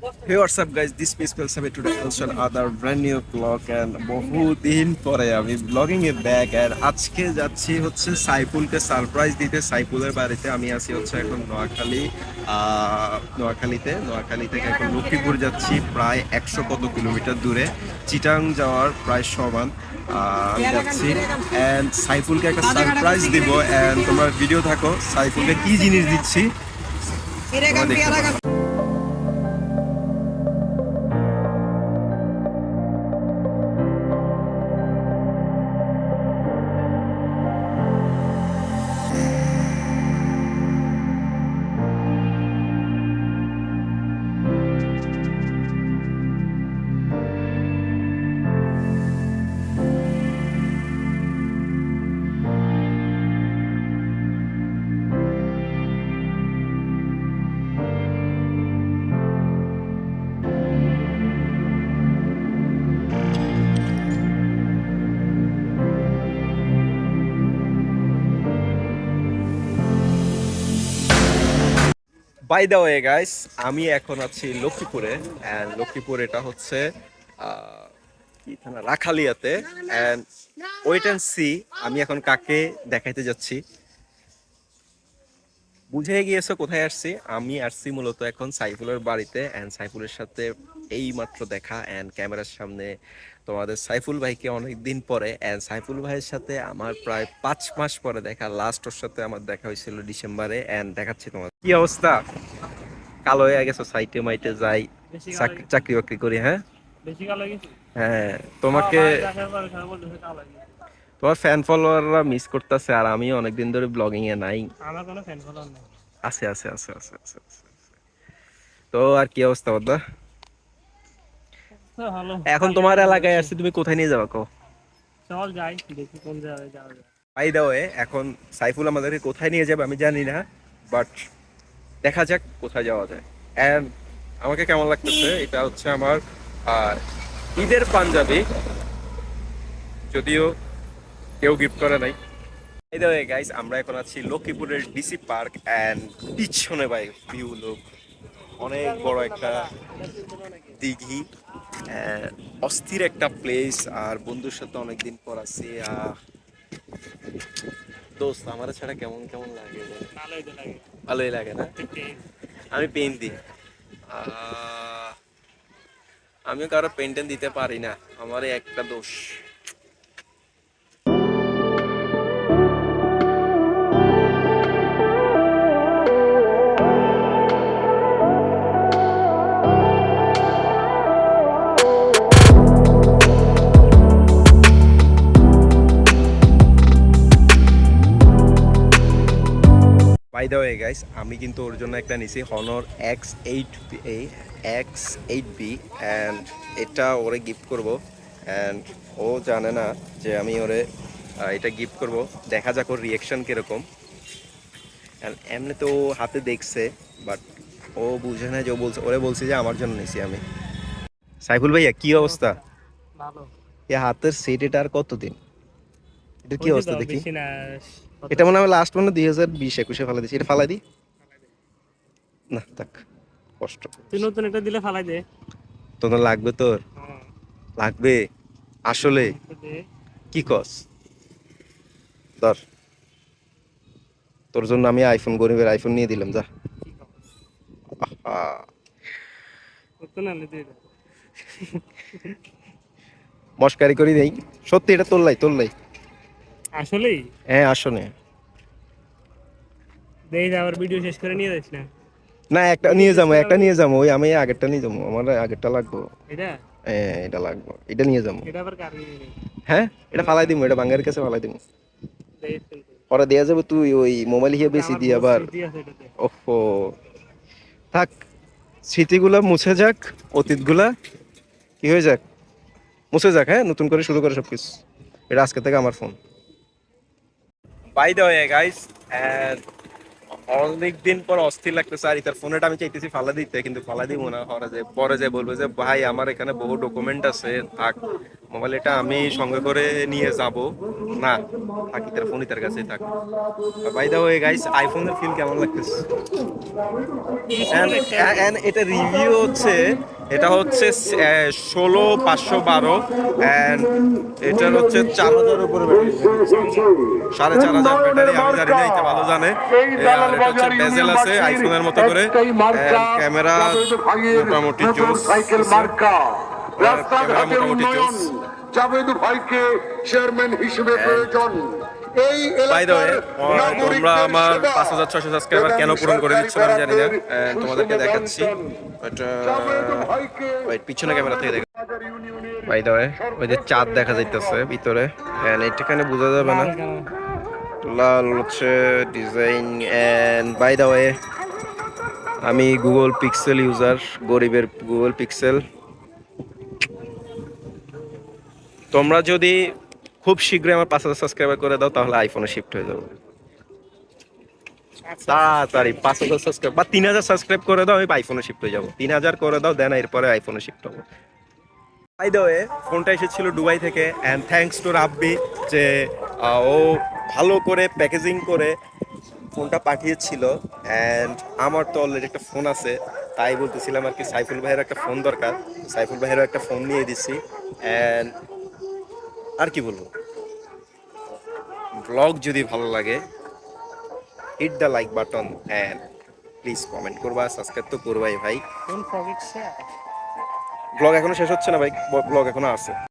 Hey, what's up, guys? This is Pelsabe today. Also another brand new vlog and বহুদিন পরে আমি blogging এ back আর আজকে যাচ্ছি হচ্ছে সাইফুলকে সারপ্রাইজ দিতে। সাইফুলের বাড়িতে আমি আছি হচ্ছে এখন নোয়াখালী নোয়াখালীতে। নোয়াখালী থেকে এখন লক্ষ্মীপুর যাচ্ছি প্রায় একশো কত কিলোমিটার দূরে। চিটাং যাওয়ার প্রায় সমান আমি যাচ্ছি। অ্যান্ড সাইফুলকে একটা সারপ্রাইজ দিব। অ্যান্ড তোমার ভিডিও থাকো সাইফুলকে কি জিনিস দিচ্ছি? বাই দ্য ওয়ে গাইস আমি এখন আছি লক্ষ্মীপুরে অ্যান্ড লক্ষ্মীপুর এটা হচ্ছে কি রাখালিয়াতে অ্যান্ড ওয়েট অ্যান্ড সি আমি এখন কাকে দেখাইতে যাচ্ছি। বুঝে গিয়েছো কোথায় আসছি। আমি আসছি মূলত এখন সাইফুলের বাড়িতে অ্যান্ড সাইফুলের সাথে এই মাত্র দেখা অ্যান্ড ক্যামেরার সামনে তোমাদের সাইফুল ভাইকে অনেক দিন পরে অ্যান্ড সাইফুল ভাইয়ের সাথে আমার প্রায় পাঁচ মাস পরে দেখা। লাস্ট ওর সাথে আমার দেখা হয়েছিল ডিসেম্বরে অ্যান্ড দেখাচ্ছি তোমার কি অবস্থা? কালো হয়ে গেছো সাইটে মাইটে যাই চাকরি বাকরি করি হ্যাঁ? বেশি কালো গেছি? হ্যাঁ তোমাকে তোমার ফ্যান ফলোয়াররা মিস করতেছে আর আমিও অনেকদিন ধরে ব্লগিং এ নাই। আমার কোনো ফ্যান ফলোয়ার নেই। আছে আছে আছে আছে আছে। তো আর কি অবস্থা এখন তোমার এলাকায় আসছি তুমি কোথায় নিয়ে যাবা কো চল যাই দেখি কোন জায়গায় যাওয়া যায়। বাই দা ওয়ে এখন সাইফুল আমাদেরকে কোথায় নিয়ে যাবে আমি জানি না বাট দেখা যাক কোথায় যাওয়া যায়। অ্যান্ড আমাকে কেমন লাগতেছে? এটা হচ্ছে আমার আহ, ঈদের পাঞ্জাবি। যদিও কেউ গিফট করে নাই। এই গাইস আমরা এখন আছি লক্ষ্মীপুরের ডিসি পার্ক অ্যান্ড পিছনে ভাই ভিউ লোক অনেক বড় একটা দিঘি। অস্থির একটা প্লেস আর বন্ধুর সাথে অনেকদিন পর আছি আহ, দোস্ত আমার ছাড়া কেমন কেমন লাগে? ভালোই লাগে। না? আমি পেন দিই। আমিও কারও পেন টেন দিতে পারি না। আমার একটা দোষ। বাই গাইস আমি কিন্তু ওর জন্য একটা নিছি Honor X eight X eight B and এটা ওরে গিফট করব। অ্যান্ড ও জানে না যে আমি ওরে এটা গিফট করব। দেখা যাক ওর রিয়েকশন কীরকম। অ্যান্ড এমনি তো ও হাতে দেখছে বাট ও বুঝে না যে ও বলছে ওরে বলছি যে আমার জন্য নিছি আমি। সাইফুল ভাইয়া কি অবস্থা? ভালো। এ হাতের সেট এটা আর কতদিন? এটা কি অবস্থা দেখি। এটা মনে হয় লাস্ট মনে দুই হাজার বিশ একুশে ফালা দিছি এটা ফালাই দিই। না থাক। কষ্ট তুই নতুন একটা দিলে ফালাই দে। তোর? লাগবে? তোর হ্যাঁ, লাগবে আসলে কি কস? ধর। তোর জন্য আমি আইফোন গরিবের আইফোন নিয়ে দিলাম যা। মস্কারি করি নেই সত্যি এটা তোর লাই তোর লাই। আসলেই? হ্যাঁ আসলে। দেই আবার ভিডিও শেষ করে নিয়ে যাস না। না একটা নিয়ে যাব একটা নিয়ে যাব ওই আমি আগেরটা নিয়ে যাব আমার আগেরটা লাগবো। এটা? হ্যাঁ এটা লাগবো এটা নিয়ে যাব। এটা আবার কার নিয়ে নেই হ্যাঁ এটা ফালাই দিবো এটা বাঙ্গারের কাছে ফালাই দিবো পরে দেওয়া যাবে তুই ওই মোবাইল হিয়ে বেশি দিয়ে আবার। ওহো থাক স্মৃতিগুলা মুছে যাক অতীতগুলা। কি হয়ে যাক? মুছে যাক হ্যাঁ নতুন করে শুরু করে সবকিছু। এটা আজকে থেকে আমার ফোন বাই দ্য গাইস অনেক দিন পর অস্থির লাগতেছে। আর তার ফোনেটা আমি চাইতেছি ফালা দিতে কিন্তু ফালা দিব না। হরে যে পরে যায় বলবে যে ভাই আমার এখানে বহু ডকুমেন্ট আছে থাক। মোবাইল এটা আমি সঙ্গে করে নিয়ে যাব। না থাকি তার ফোনই তার কাছেই থাক। বাই দা ওয়ে গাইস আইফোনের ফিল কেমন লাগতেছে? এটা রিভিউ হচ্ছে এটা হচ্ছে ষোলো পাঁচশো বারো অ্যান্ড এটার হচ্ছে চার হাজার উপরে সাড়ে চার হাজার ব্যাটারি আমি জানি না এটা ভালো জানে। আর এটা হচ্ছে বেজেল আছে আইফোনের মতো করে। ক্যামেরা মোটামুটি জোস ক্যামেরা মোটামুটি জোস। জাভেদ ভাইকে চেয়ারম্যান হিসেবে প্রয়োজন। তোমরা আমার পাঁচ হাজার ছশো সাবস্ক্রাইবার কেন পূরণ করে দিচ্ছ আমি জানি না। তোমাদেরকে দেখাচ্ছি। পিছনে ক্যামেরা থেকে দেখ। বাই ওয়ে ওই যে চাঁদ দেখা যাইতেছে ভিতরে। এন্ড এটাখানে বোঝা যাবে না। লাল হচ্ছে design and by the way আমি গুগল পিক্সেল ইউজার গরিবের গুগল পিক্সেল তোমরা যদি খুব শীঘ্রই আমার পাঁচ হাজার সাবস্ক্রাইবার করে দাও তাহলে আইফোনে শিফট হয়ে যাব। তাড়াতাড়ি পাঁচ হাজার সাবস্ক্রাইব বা তিন হাজার সাবস্ক্রাইব করে দাও আমি আইফোনে শিফট হয়ে যাব। তিন হাজার করে দাও দেন এরপরে আইফোনে শিফট হব। বাই দ্য ওয়ে ফোনটা এসেছিল দুবাই থেকে অ্যান্ড থ্যাঙ্কস টু রাব্বি যে ও ভালো করে প্যাকেজিং করে ফোনটা পাঠিয়েছিল অ্যান্ড আমার তো অলরেডি একটা ফোন আছে তাই বলতেছিলাম আর কি সাইফুল ভাইয়ের একটা ফোন দরকার। সাইফুল ভাইয়েরও একটা ফোন নিয়ে দিছি অ্যান্ড আর কি বলব? ব্লগ যদি ভালো লাগে hit the like button and please comment করবা সাবস্ক্রাইব তো করবাই ভাই। ব্লগ এখনও শেষ হচ্ছে না ভাই ব্লগ এখনও আছে।